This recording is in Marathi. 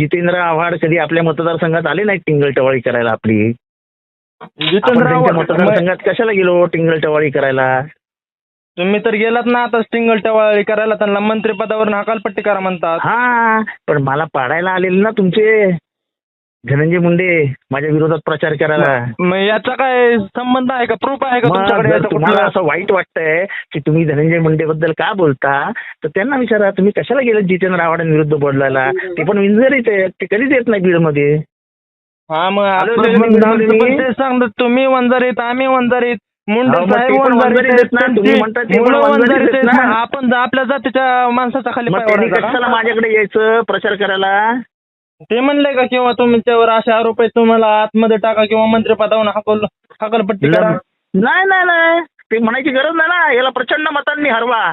जितेंद्र आव्हाड कधी आपल्या मतदारसंघात आले नाहीत टिंगल टवाळी करायला आपली? मतदारसंघात कशाला गेलो टिंगल टवाळी करायला? तुम्ही तर गेलात ना आता स्टिंगल टवाळी करायला त्यांना मंत्रिपदावरून हकालपट्टी करा म्हणतात. हा पण मला पाडायला आलेले ना तुमचे. धनंजय मुंडे माझ्या विरोधात प्रचार करायला मग याचा काय संबंध आहे का प्रूफ आहे का मग तुमच्याकडे जर याचं तुम्हाला कुठलं? असं वाईट वाटतंय की तुम्ही धनंजय मुंडे बद्दल का बोलता तर त्यांना विचारा तुम्ही कशाला गेले जितेंद्र आव्हाडांविरुद्ध बोलायला ते पण विंजरीत आहेत ते कधीच येत नाही बीडमध्ये हा मग आलो आपण होतो पण मी. पण ते सांगतो तुम्ही वंजारीत आम्ही वंजारीत मुंडे मग साहेब ते पण वंजारीत वंजारीत आहेत, आहेत ना. तुम्ही त्यांची म्हणता ते पण मुलं वंजारीत वंजारीत आहेत आहेत. ना. मग आपण आपल्या जातीच्या माणसाचा खाली मग पाय त्यांनी ओढायचा कशाला? माझ्याकडे यायचं प्रचार करायला ते म्हणले का किंवा तुमच्यावर असे आरोप आहेत तुम्हाला आतमध्ये टाका किंवा मंत्रिपदावरून हकल हकलपट्टी करा. नाही नाही नाही. ते म्हणायची गरज नाही ना. याला प्रचंड मतांनी हरवा.